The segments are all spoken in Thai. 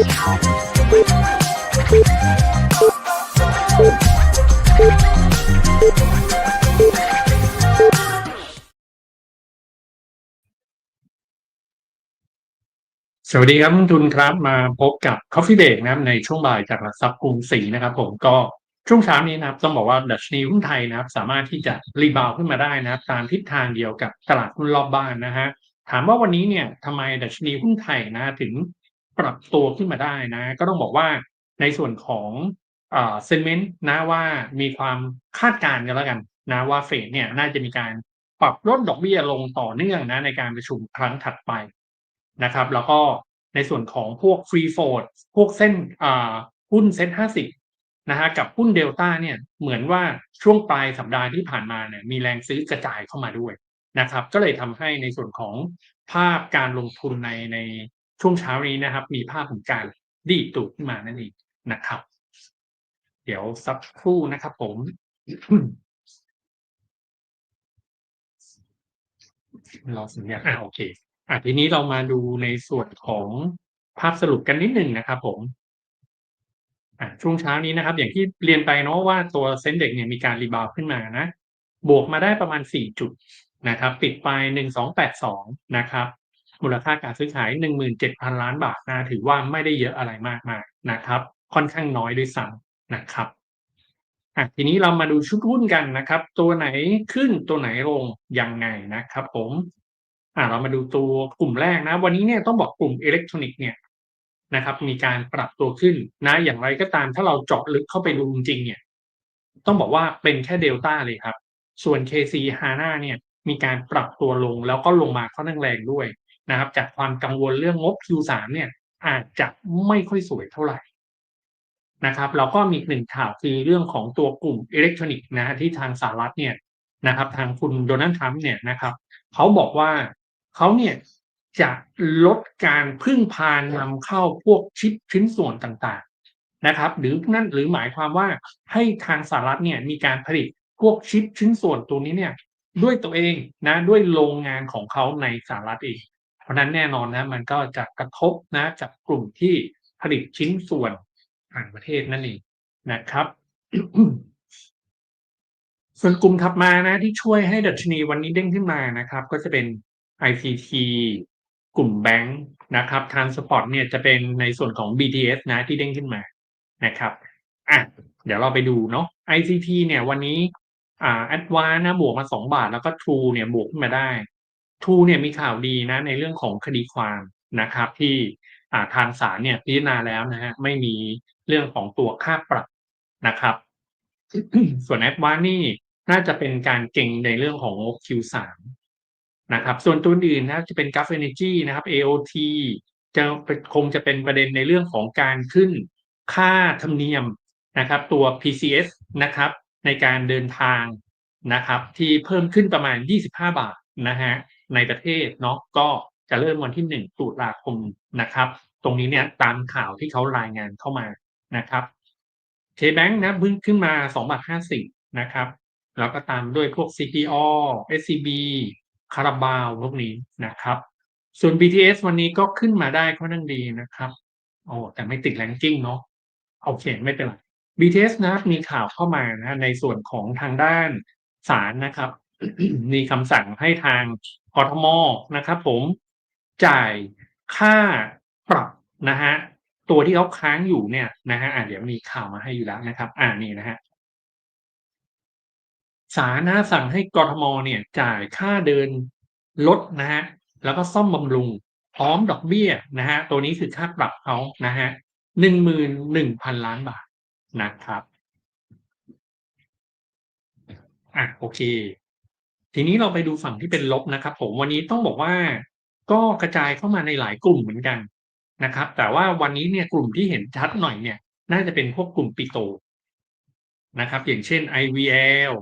สวัสดีครับทุนครับมาพบกับ Coffee Break นะครับในช่วงบ่ายจากหลักทรัพย์กรุงศรีนะครับ ผมก็ช่วงเช้านี้นะครับต้องบอกว่าดัชนีหุ้นไทยนะครับ สามารถที่จะรีบาวขึ้นมาได้นะครับ ตามทิศทางเดียวกับตลาดหุ้นรอบบ้านนะฮะถามว่าวันนี้เนี่ยทำไมดัชนีหุ้นไทยนะถึง ปรับตัวขึ้นมาได้นะ ก็ต้องบอกว่าในส่วนของเซนเมนต์นะว่ามีความคาดการณ์กันแล้วกันนะว่าเฟดเนี่ยน่าจะมีการปรับลดดอกเบี้ยลงต่อเนื่องนะในการประชุมครั้งถัดไปนะครับ แล้วก็ในส่วนของพวกฟรีโฟดพวกเส้นหุ้นเซ็ตห้าสิบนะฮะกับหุ้นเดลต้าเนี่ยเหมือนว่าช่วงปลายสัปดาห์ที่ผ่านมาเนี่ยมีแรงซื้อกระจายเข้ามาด้วยนะครับ ก็เลยทำให้ในส่วนของภาพการลงทุนในใน ช่วงเช้านี้นะครับ มีภาพของการดีดตัวขึ้นมานั่นเองนะครับ เดี๋ยวสักครู่นะครับผมรอสัญญาณอ่าโอเคอะทีนี้เรามาดูในส่วนของภาพสรุปกันนิดหนึ่งนะครับ ผมอะช่วงเช้านี้นะครับ อย่างที่เรียนไปเนาะว่าตัวเซ็นเด็กเนี่ยมีการรีบาวขึ้นมานะ บวกมาได้ประมาณ 4 จุดนะครับ ปิดไป 1282 นะครับ มูลค่าการซื้อขาย 17,000 ล้านบาทนะถือว่าไม่ได้เยอะอะไรมากมายนะครับ ค่อนข้างน้อยด้วยซ้ำนะครับอะทีนี้เรามาดูชุดหุ้นกันนะครับ ตัวไหนขึ้นตัวไหนลงยังไงนะครับ ผมอ่าเรามาดูตัวกลุ่มแรกนะ วันนี้เนี่ยต้องบอกกลุ่มอิเล็กทรอนิกส์เนี่ยนะครับ มีการปรับตัวขึ้นนะอย่างไรก็ตามถ้าเราเจาะลึกเข้าไปดูจริงเนี่ยต้องบอกว่าเป็นแค่เดลต้าเลยครับ ส่วน KC HANA เนี่ยมีการปรับตัวลงแล้วก็ลงมาค่อนข้างแรงด้วย นะครับ จากความกังวลเรื่องงบ Q3 เนี่ยอาจจะไม่ค่อยสวยเท่าไหร่นะครับเราก็มีหนึ่งข่าวคือเรื่องของตัวกลุ่มอิเล็กทรอนิกส์นะที่ทางสหรัฐเนี่ยนะครับ ทางคุณโดนัลด์ทรัมป์เนี่ยนะครับเขาบอกว่าเขาเนี่ยจะลดการพึ่งพานำเข้าพวกชิปชิ้นส่วนต่างๆนะครับ หรือนั่นหรือหมายความว่าให้ทางสหรัฐเนี่ยมีการผลิตพวกชิปชิ้นส่วนตัวนี้เนี่ยด้วยตัวเองนะด้วยโรงงานของเขาในสหรัฐเอง เพราะนั้นแน่นอนนะมันก็จะกระทบนะกับกลุ่มที่ผลิตชิ้นส่วนต่างประเทศนั่นเองนะครับ ส่วนกลุ่มถัดมานะที่ช่วยให้ดัชนีวันนี้เด้งขึ้นมานะครับ ก็จะเป็น ICT กลุ่มแบงค์นะครับทางสปอร์ตเนี่ยจะเป็นในส่วนของ BTS นะที่เด้งขึ้นมานะครับอะเดี๋ยวเราไปดูเนาะ ICT เนี่ยวันนี้อ่า Advance นะบวกมาสองบาท แล้วก็ True เนี่ยบวกขึ้นมาได้ True เนี่ยมีข่าวดีนะในเรื่องของคดีความนะครับ ที่ทางศาลเนี่ยพิจารณาแล้วนะฮะไม่มีเรื่องของตัวค่าปรับนะครับ ส่วนแอดวานี่น่าจะเป็นการเก่งในเรื่องของ Q3 นะครับ ส่วนตัวอื่นนะจะเป็น g u f Energy นะครับ AOT จะคงจะเป็นประเด็นในเรื่องของการขึ้นค่าธรรมเนียมนะครับ ตัว PCS นะครับ ในการเดินทางนะครับ ที่เพิ่มขึ้นประมาณ 25 บาทนะฮะ ในประเทศเนาะก็จะเริ่มวันที่ 1 ตุลาคมนะครับ ตรงนี้เนี่ยตามข่าวที่เขารายงานเข้ามานะครับเคแบงค์นะพึ่งขึ้นมา2บาท50นะครับ แล้วก็ตามด้วยพวก CPO SCB คาราบาวพวกนี้นะครับ ส่วน BTS วันนี้ก็ขึ้นมาได้ค่อนข้างดีนะครับโอ้แต่ไม่ติดแรงกิ้งเนาะโอเคไม่เป็นไร BTS นะมีข่าวเข้ามานะในส่วนของทางด้านศาลนะครับ มีคำสั่งให้ทาง กทมนะครับผมจ่ายค่าปรับนะฮะตัวที่เขาค้างอยู่เนี่ยนะฮะอ่าเดี๋ยวมีข่าวมาให้อยู่แล้วนะครับ อ่านี่นะฮะศาลนะสั่งให้กทมเนี่ยจ่ายค่าเดินรถนะฮะแล้วก็ซ่อมบำรุง พร้อมดอกเบี้ยนะฮะตัวนี้คือค่าปรับเขานะฮะหนึ่งหมื่นหนึ่งพันล้านบาทนะครับอะโอเค ทีนี้เราไปดูฝั่งที่เป็นลบนะครับ ผมวันนี้ต้องบอกว่าก็กระจายเข้ามาในหลายกลุ่มเหมือนกันนะครับ แต่ว่าวันนี้เนี่ยกลุ่มที่เห็นชัดหน่อยเนี่ย น่าจะเป็นพวกกลุ่มปิโตนะครับ อย่างเช่น IVL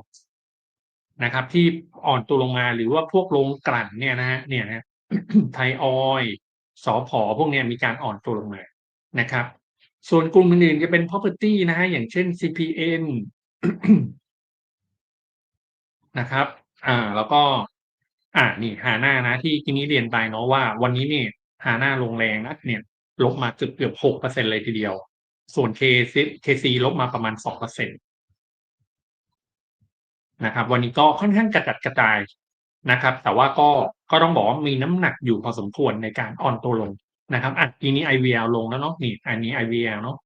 นะครับ ที่อ่อนตัวลงมาหรือว่าพวกโรงกลั่นเนี่ยนะฮะเนี่ยนะไทยออยสอพอพวกเนี้ยมีการอ่อนตัวลงมานะครับ ส่วนกลุ่มอื่นๆจะเป็น property นะฮะอย่างเช่น CPN นะครับ อ่า แล้วก็ อ่า นี่ฮาน่านะ ที่ทีนี้เรียนไปเนาะว่า วันนี้เนี่ยฮาน่าลงแรงนะเนี่ย ลบมาเกือบเกือบหกเปอร์เซ็นเลยทีเดียว ส่วนเคซีเคซีลบมาประมาณสองเปอร์เซ็นตนะครับ วันนี้ก็ค่อนข้างกระจัดกระจายนะครับ แต่ว่าก็ก็ต้องบอกว่ามีน้ำหนักอยู่พอสมควรในการอ่อนตัวลงนะครับอะทีนี้ IVL ลงแล้วเนาะนี่อันนี้ IVL เนาะ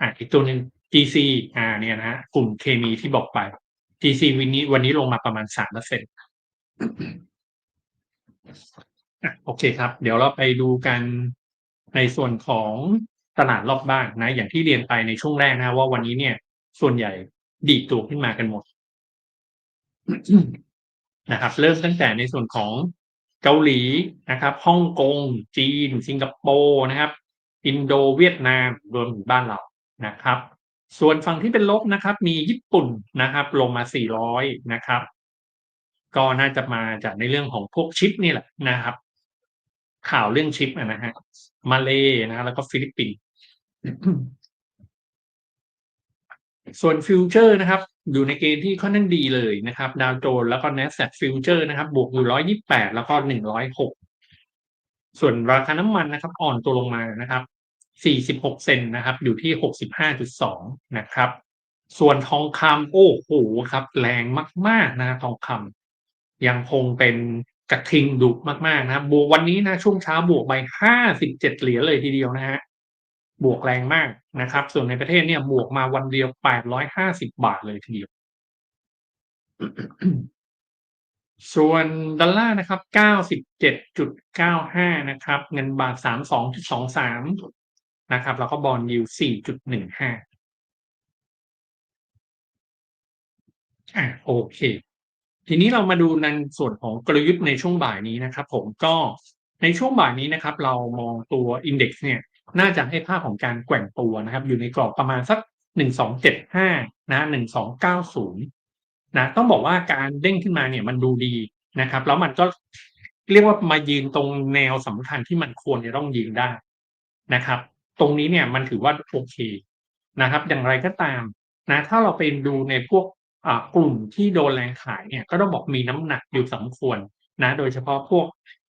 อะอีกตัวหนึ่ง GC อ่าเนี่ยนะฮะกลุ่มเคมีที่บอกไป GC วันนี้วันนี้ลงมาประมาณสามเปอร์เซ็นต์โอเคครับ เดี๋ยวเราไปดูกันในส่วนของตลาดรอบบ้านนะ อย่างที่เรียนไปในช่วงแรกนะว่าวันนี้เนี่ย ส่วนใหญ่ดีดตัวขึ้นมากันหมดนะครับ เริ่มตั้งแต่ในส่วนของเกาหลีนะครับฮ่องกง จีน สิงคโปร์นะครับ อินโดเวียดนามรวมถึงบ้านเรานะครับ ส่วนฝั่งที่เป็นลบนะครับ มีญี่ปุ่นนะครับ ลงมา 400 นะครับ ก็น่าจะมาจากในเรื่องของพวกชิปนี่แหละนะครับ ข่าวเรื่องชิปนะฮะมาเลนะแล้วก็ฟิลิปปินส์ส่วนฟิวเจอร์นะครับ อยู่ในเกณฑ์ที่ค่อนข้างดีเลยนะครับ ดาวโจนส์แล้วก็ NASDAQ ฟิวเจอร์นะครับ บวกอยู่128แล้วก็106ส่วนราคาน้ำมันนะครับ อ่อนตัวลงมานะครับ 46 เซนนะครับ อยู่ที่ 65.2 นะครับ ส่วนทองคำโอ้โหครับ แรงมาก ๆ นะทองคำยังคงเป็นกระทิงดุมากๆนะครับบวกวันนี้นะช่วงเช้าบวกไป 57 เหรียญเลยทีเดียวนะฮะบวกแรงมากนะครับ ส่วนในประเทศเนี่ยบวกมาวันเดียว 850 บาทเลยทีเดียว ส่วนดอลลาร์นะครับ 97.95 นะครับ เงินบาท 32.23 นะครับ แล้วก็บอลยู4.15อะโอเค ทีนี้เรามาดูในส่วนของกลยุทธ์ในช่วงบ่ายนี้นะครับ ผมก็ในช่วงบ่ายนี้นะครับ เรามองตัวอินเด็กซ์เนี่ยน่าจะให้ภาพของการแกว่งตัวนะครับ อยู่ในกรอบประมาณสักหนึ่งสองเจ็ดห้านะหนึ่งสองเก้าศูนย์นะต้องบอกว่าการเด้งขึ้นมาเนี่ยมันดูดีนะครับ แล้วมันก็เรียกว่ามายืนตรงแนวสำคัญที่มันควรจะต้องยืนได้นะครับ ตรงนี้เนี่ยมันถือว่าโอเคนะครับ อย่างไรก็ตามนะถ้าเราไปดูในพวกกลุ่มที่โดนแรงขายเนี่ยก็ต้องบอกมีน้ำหนักอยู่สมควรนะโดยเฉพาะพวก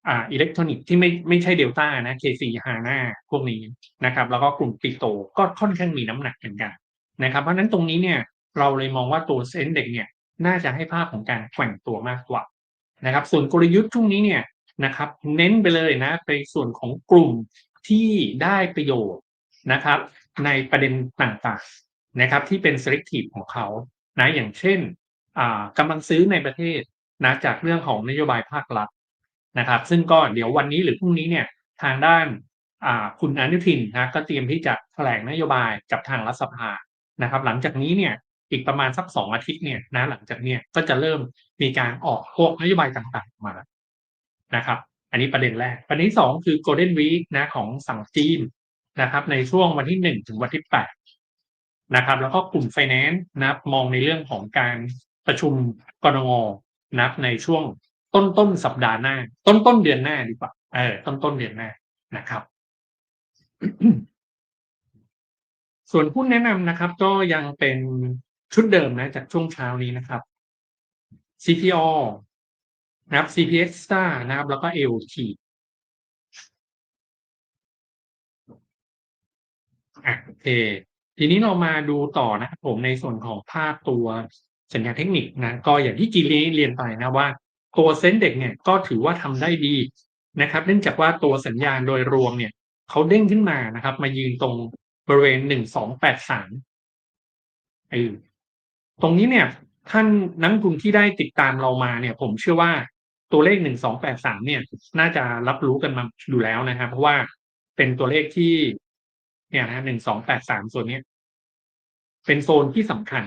อ่าอิเล็กทรอนิกส์ที่ไม่ไม่ใช่เดลต้านะ K4 ฮาน่าพวกนี้นะครับ แล้วก็กลุ่มปิโตก็ค่อนข้างมีน้ำหนักเหมือนกันนะครับ เพราะนั้นตรงนี้เนี่ยเราเลยมองว่าตัวเซ็นเด็กเนี่ยน่าจะให้ภาพของการแกว่งตัวมากกว่านะครับ ส่วนกลยุทธ์ช่วงนี้เนี่ยนะครับ เน้นไปเลยนะ ไปส่วนของกลุ่ม ที่ได้ประโยชน์นะครับ ในประเด็นต่างๆนะครับ ที่เป็น selective ของเขานะอย่างเช่นกำลังซื้อในประเทศนะจากเรื่องของนโยบายภาครัฐนะครับ ซึ่งก็เดี๋ยววันนี้หรือพรุ่งนี้เนี่ยทางด้านคุณอนุทินนะก็เตรียมที่จะแถลงนโยบายกับทางรัฐสภานะครับ หลังจากนี้เนี่ยอีกประมาณสักสองอาทิตย์เนี่ยนะหลังจากเนี้ยก็จะเริ่มมีการออกพวกนโยบายต่างๆมานะครับ อันนี้ประเด็นแรก ประเด็นที่สองคือ Golden Week นะของสั่งจีนนะครับ ในช่วงวันที่หนึ่งถึงวันที่แปดนะครับ แล้วก็กลุ่มไฟแนนซ์นะมองในเรื่องของการประชุมกรงงนะในช่วงต้นต้นสัปดาห์หน้า ต้นต้นเดือนหน้าดีกว่าเออต้นต้นเดือนหน้านะครับ ส่วนหุ้นแนะนำนะครับ ก็ยังเป็นชุดเดิมนะจากช่วงเช้านี้นะครับ CPO นะครับ CPX Star นะครับ แล้วก็ AOT อะโอเค ทีนี้เรามาดูต่อนะครับผมในส่วนของภาพตัวสัญญาเทคนิคนะก็อย่างที่กีรีเรียนไปนะว่าตัวเซนเด็กเนี่ยก็ถือว่าทำได้ดีนะครับ เนื่องจากว่าตัวสัญญาณโดยรวมเนี่ยเขาเด้งขึ้นมานะครับ มายืนตรงบริเวณหนึ่งสองแปดสามเออตรงนี้เนี่ย ท่านนักทุนที่ได้ติดตามเรามาเนี่ย ผมเชื่อว่า ตัวเลขหนึ่งสองแปดสามเนี่ย น่าจะรับรู้กันมาอยู่แล้วนะครับ เพราะว่าเป็นตัวเลขที่ เนี่ยนะหนึ่งสองแปดสามส่วนนี้เป็นโซนที่สำคัญ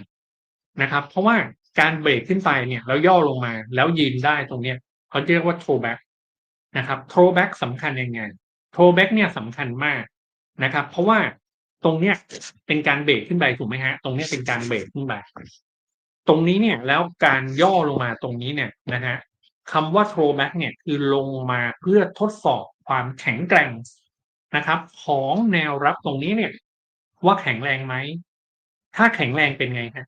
นะครับ เพราะว่าการเบรกขึ้นไปเนี่ยแล้วย่อลงมาแล้วยืนได้ตรงเนี้ยเขาเรียกว่าโทแบ็กนะครับโทแบ็กสำคัญยังไงโทแบ็กเนี่ยสำคัญมากนะครับ เพราะว่าตรงเนี้ยเป็นการเบรกขึ้นไปถูกไหมฮะ ตรงเนี้ยเป็นการเบรกขึ้นไปตรงนี้เนี่ยแล้วการย่อลงมาตรงนี้เนี่ยนะฮะ คำว่าโทแบ็กเนี่ยคือลงมาเพื่อทดสอบความแข็งแกร่งนะครับ ของแนวรับตรงนี้เนี่ย ว่าแข็งแรงไหม ถ้าแข็งแรงเป็นไงฮะ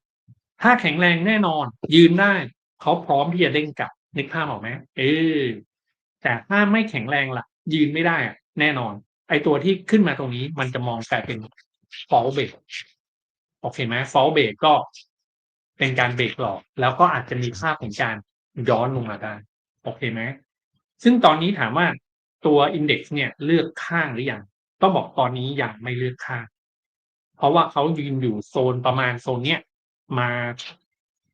ถ้าแข็งแรงแน่นอน ยืนได้เขาพร้อมที่จะเด้งกลับนึกภาพออกไหมเออแต่ถ้าไม่แข็งแรงล่ะ ยืนไม่ได้อะแน่นอน ไอตัวที่ขึ้นมาตรงนี้มันจะมองกลายเป็นฟอลเบรกโอเคไหมฟอลเบรกก็เป็นการเบรกหลอก แล้วก็อาจจะมีภาพของการ ย้อนลงมาได้ โอเคไหมซึ่งตอนนี้ถามว่าตัว Index เนี่ยเลือกข้างหรือยังต้องบอกตอนนี้ยังไม่เลือกข้าง เพราะว่าเขายืนอยู่โซนประมาณโซนเนี้ยมา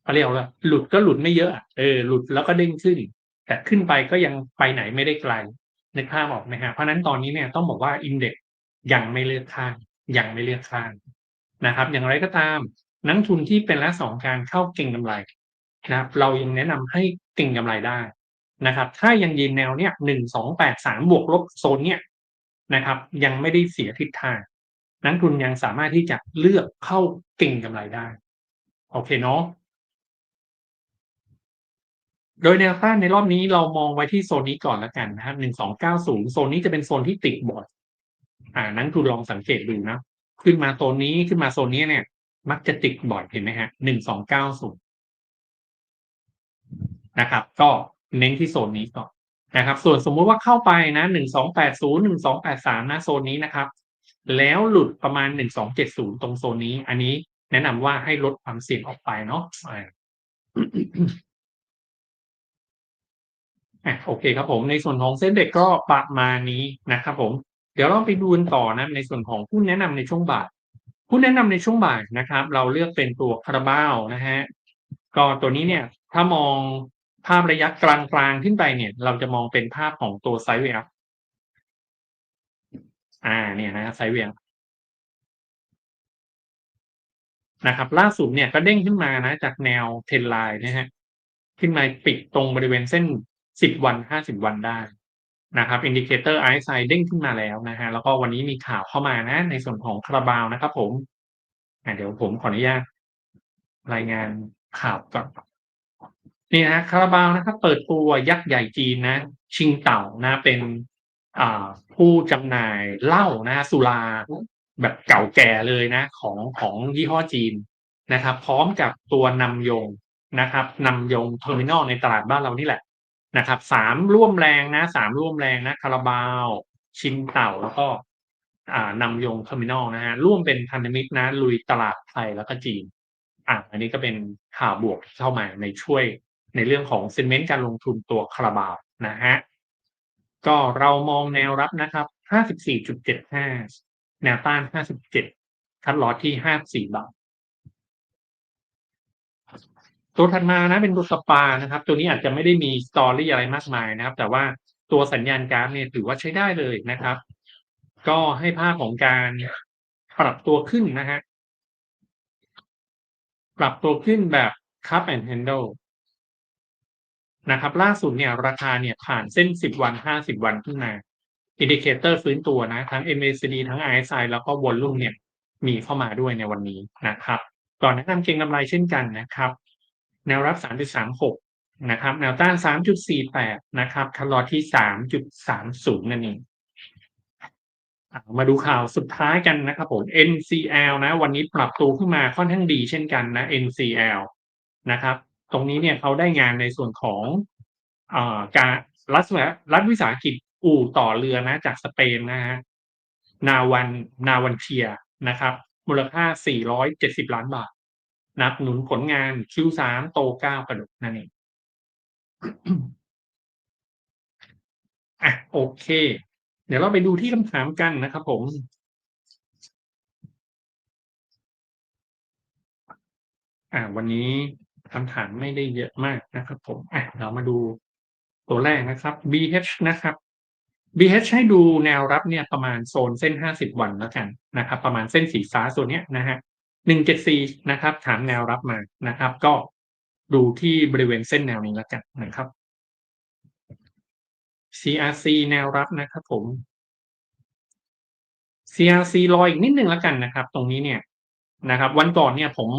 เขาเรียกว่าหลุดก็หลุดไม่เยอะเออหลุดแล้วก็เด้งขึ้น แต่ขึ้นไปก็ยังไปไหนไม่ได้ไกลนึกภาพออกไหมฮะเพราะนั้นตอนนี้เนี่ยต้องบอกว่า Index ยังไม่เลือกข้างยังไม่เลือกข้างนะครับ อย่างไรก็ตามนักทุนที่เป็นลักษณะของการเข้าเก่งกำไร นะครับเรายังแนะนำให้เก่งกำไรได้นะครับ ถ้ายังยืนแนวเนี้ยหนึ่งสองแปดสามบวกลบโซนเนี้ยนะครับ ยังไม่ได้เสียทิศทางนักทุนยังสามารถที่จะเลือกเข้าเก่งกำไรได้ โอเคเนาะโดยแนวต้านในรอบนี้เรามองไว้ที่โซนนี้ก่อนแล้วกันนะครับหนึ่งสองเก้าศูนย์โซนนี้จะเป็นโซนที่ติดบอดอ่านักทุนลองสังเกตดูนะ ขึ้นมาโซนนี้ขึ้นมาโซนนี้เนี่ย มักจะติดบ่อยเห็นไหมฮะหนึ่งสองเก้าศูนย์ นะครับ ก็เน้นที่โซนนี้ก่อนนะครับ ส่วนสมมุติว่าเข้าไปนะหนึ่งสองแปดศูนย์หนึ่งสองแปดสามนะโซนนี้นะครับ แล้วหลุดประมาณหนึ่งสองเจ็ดศูนย์ตรงโซนนี้ อันนี้แนะนำว่าให้ลดความเสี่ยงออกไปเนาะอะโอเคครับผมในส่วนของเส้นเด็กก็ประมาณนี้นะครับผม เดี๋ยวเราไปดูกันต่อนะในส่วนของผู้แนะนำในช่วงบ่ายผู้แนะนำในช่วงบ่ายนะครับ เราเลือกเป็นตัวคาราบาวนะฮะก็ตัวนี้เนี่ยถ้ามอง ภาพระยะกลางๆขึ้นไปเนี่ย เราจะมองเป็นภาพของตัวไซด์เวย์อ่าเนี่ยนะไซด์เวย์นะครับล่าสุดเนี่ยก็เด้งขึ้นมานะจากแนวเทรนไลน์นะฮะขึ้นมาปิดตรงบริเวณเส้นสิบวันห้าสิบวันได้นะครับอินดิเคเตอร์ไอซ์ไซเด้งขึ้นมาแล้วนะฮะแล้วก็วันนี้มีข่าวเข้ามานะ ในส่วนของคาราบาวนะครับผมเดี๋ยวผมขออนุญาตรายงานข่าวก่อน นี่นะคาราบาวนะครับ เปิดตัวยักษ์ใหญ่จีนนะ ชิงเต่านะเป็นผู้จำหน่ายเหล้านะสุราแบบเก่าแก่เลยนะ ของของยี่ห้อจีนนะครับ พร้อมกับตัวนำยงนะครับนำยงเทอร์มินอลในตลาดบ้านเรานี่แหละนะครับสามร่วมแรงนะสามร่วมแรงนะคาราบาว ชิงเต่าแล้วก็นำยงเทอร์มินอลนะฮะร่วมเป็นพันธมิตรนะลุยตลาดไทยแล้วก็จีนอะอันนี้ก็เป็นข่าวบวกเข้ามาในช่วย ในเรื่องของเซ็นเมนต์การลงทุนตัวคาราบาวนะฮะก็เรามองแนวรับนะครับห้าสิบสี่จุดเจ็ดห้าแนวต้านห้าสิบเจ็ดคัดลอที่ห้าสี่บาท ตัวถัดมานะเป็นตัวสปานะครับ ตัวนี้อาจจะไม่ได้มีสตอรี่อะไรมากมายนะครับ แต่ว่าตัวสัญญาณกราฟเนี่ยถือว่าใช้ได้เลยนะครับ ก็ให้ภาพของการปรับตัวขึ้นนะฮะ ปรับตัวขึ้นแบบ cup and handle น นะครับ ล่าสุดเนี่ยราคาเนี่ยผ่านเส้น 10 วัน 50 วันขึ้นมาอินดิเคเตอร์ฟื้นตัวนะ ทั้ง MACD ทั้ง RSI แล้วก็วอลลุ่มเนี่ยมีเข้ามาด้วยในวันนี้นะครับก่อนแนะนำเก็งกำไรเช่นกันนะครับ แนวรับ 3.36 นะครับ แนวต้าน 3.48 นะครับคันลอที่ 3.30 นั่นเองมาดูข่าวสุดท้ายกันนะครับผม NCL นะ วันนี้ปรับตัวขึ้นมาค่อนข้างดีเช่นกันนะ NCL นะครับ ตรงนี้เนี่ยเขาได้งานในส่วนของอการรัฐรัฐวิสาหกิจอู่ต่อเรือนะ จากสเปนนะฮะนาวันนาวันเทียนะครับ มูลค่า 470 ล้านบาท นับหนุนผลงาน Q3 โตเก้ากระดกนั่นเองอะโอเค เดี๋ยวเราไปดูที่คำถามกันนะครับผมอ่าวันนี้ คำถามไม่ได้เยอะมากนะครับผมอะเรามาดูตัวแรกนะครับ BH นะครับ BH ให้ดูแนวรับเนี่ยประมาณโซนเส้น 50 วันแล้วกันนะครับ ประมาณเส้นสีฟ้าโซนเนี้ยนะฮะหนึ่งเจ็ดสี่นะครับ ถามแนวรับมานะครับ ก็ดูที่บริเวณเส้นแนวนี้แล้วกันนะครับ CRC แนวรับนะครับผม CRC รออีกนิดนึงแล้วกันนะครับ ตรงนี้เนี่ยนะครับ วันก่อนเนี่ยผม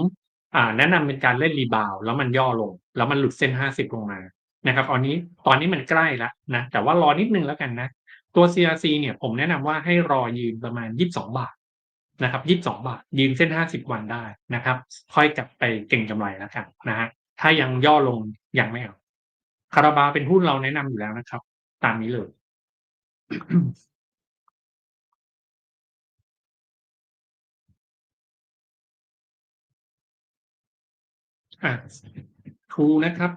อ่าแนะนำเป็นการเล่นรีบาวแล้วมันย่อลง แล้วมันหลุดเส้นห้าสิบลงมานะครับตอนนี้ตอนนี้มันใกล้ล้วนะแต่ว่ารอนิดนึงแล้วกันนะ ตัว CRC เนี่ยผมแนะนำว่าให้รอยืนประมาณยี่สิบสองบาทนะครับยี่สิบสองบาท ยืนเส้นห้าสิบวันได้นะครับ ค่อยกลับไปเก่งกำไรแล้วกันนะฮะถ้ายังย่อลงยังไม่เอาคาราบาเป็นหุ้นเราแนะนำอยู่แล้วนะครับ ตามนี้เลย อะทูนะครับ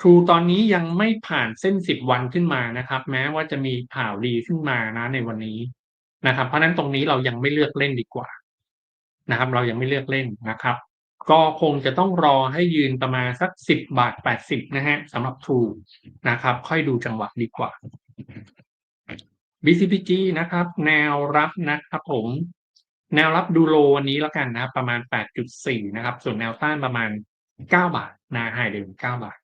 True ตอนนี้ยังไม่ผ่านเส้น10วันขึ้นมานะครับ แม้ว่าจะมีข่าวดีขึ้นมานะในวันนี้นะครับ เพราะนั้นตรงนี้เรายังไม่เลือกเล่นดีกว่านะครับ เรายังไม่เลือกเล่นนะครับ ก็คงจะต้องรอให้ยืนประมาณสัก10บบาท80นะฮะสำหรับ True นะครับ ค่อยดูจังหวะดีกว่า BCPG นะครับ แนวรับนะครับผม แนวรับดูโลวันนี้แล้วกันนะครับประมาณ 8.4 นะครับ ส่วนแนวต้านประมาณ 9 บาทนะไฮเดิม 9 บาท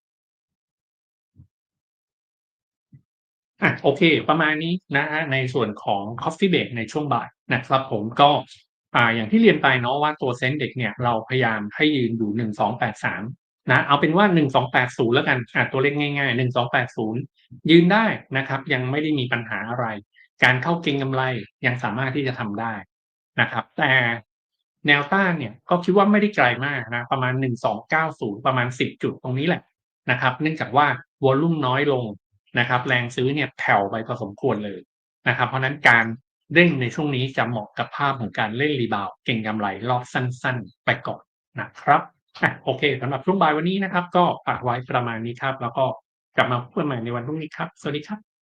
อะโอเค ประมาณนี้นะครับในส่วนของ Coffee Break ในช่วงบ่ายนะครับผมก็อ่าอย่างที่เรียนไปเนาะว่าตัว Sensex เนี่ยเราพยายามให้ยืนอยู่ 1283 นะเอาเป็นว่า 1280 แล้วกันอ่าตัวเลขง่าย ๆ 1280 ยืนได้นะครับ ยังไม่ได้มีปัญหาอะไร การเข้าเก็งกำไรยังสามารถที่จะทำได้ นะครับ แต่แนวต้านเนี่ยก็คิดว่าไม่ได้ไกลมากนะ ประมาณ 1290 ประมาณ 10 จุดตรงนี้แหละนะครับ เนื่องจากว่าวอลลุ่มน้อยลงนะครับ แรงซื้อเนี่ยแผ่วไปพอสมควรเลยนะครับ เพราะนั้นการเร่งในช่วงนี้จะเหมาะกับภาพของการเล่นรีบาวเก็งกำไรรอบสั้นๆ ไปก่อนนะครับอะโอเคสำหรับช่วงบ่ายวันนี้นะครับ ก็ฝากไว้ประมาณนี้ครับ แล้วก็กลับมาพบกันใหม่ในวันพรุ่งนี้ครับ สวัสดีครับ